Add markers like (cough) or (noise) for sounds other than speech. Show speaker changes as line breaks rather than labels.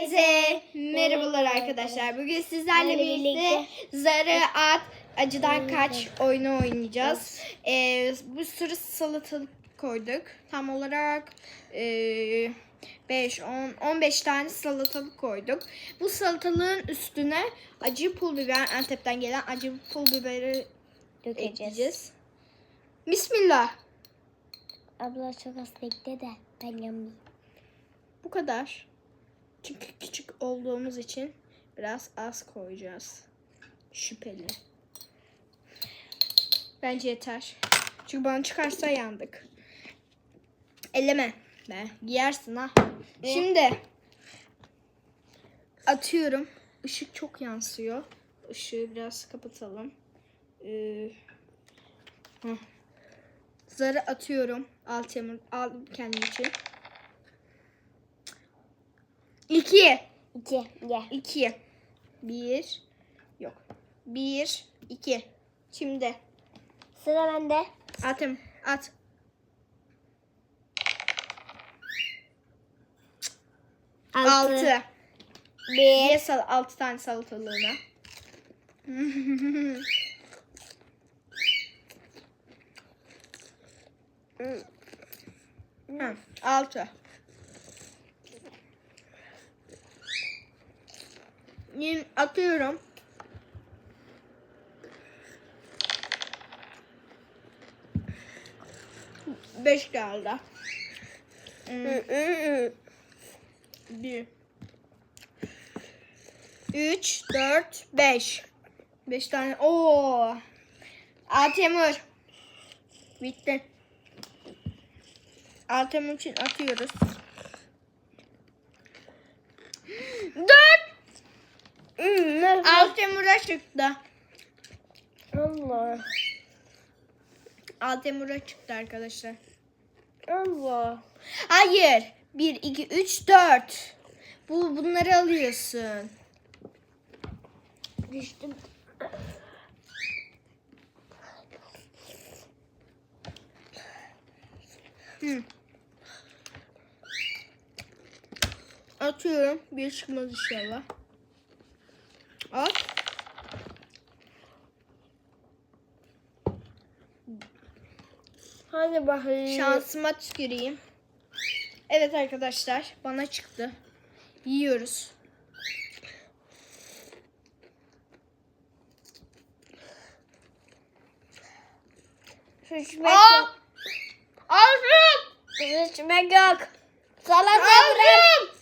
Herkese merhabalar arkadaşlar. Bugün sizlerle birlikte Zarı At Acıdan Kaç oyunu oynayacağız. Ee, bir sürü salatalık koyduk. Tam olarak e, 5, 10, 15 tane salatalık koyduk. Bu salatalığın üstüne acı pul biber, Antep'ten gelen acı pul biberi
Dökeceğiz.
ekleyeceğiz. Bismillah.
Abla çok az bekle de ben yanmayayım.
Bu kadar. Çünkü küçük olduğumuz için biraz az koyacağız. Şüpheli. Bence yeter. Çünkü bana çıkarsa yandık. Elleme. Be. Giyersin ha. Şimdi atıyorum. Işık çok yansıyor. Işığı biraz kapatalım. Ee, heh. Zarı atıyorum. Al Temur. Al kendim için. İki.
İki. Ye.
İki. Bir. Yok. Bir. iki. Şimdi
Sıra bende.
atım. At. Altı.
Bir.
Ye sal altı tane salatalığına. (laughs) Hı, altı. Atıyorum. Beş geldi. Hmm. Bir. Üç, dört, beş. Beş tane. Oo. Altemur. Bitti. Altemur için atıyoruz. Dört. Altemur'a çıktı.
Allah.
Altemur'a çıktı arkadaşlar.
Allah.
Hayır. 1, 2, 3, 4. Bu, bunları alıyorsun.
Düştüm.
Hı. Atıyorum. Bir çıkmaz inşallah. At.
Hadi bakayım.
Şansıma tüküreyim. Evet arkadaşlar. Bana çıktı. Yiyoruz.
Sıçmak
Aa!
yok.
Ağzım!
Sıçmak yok. Salata bırak.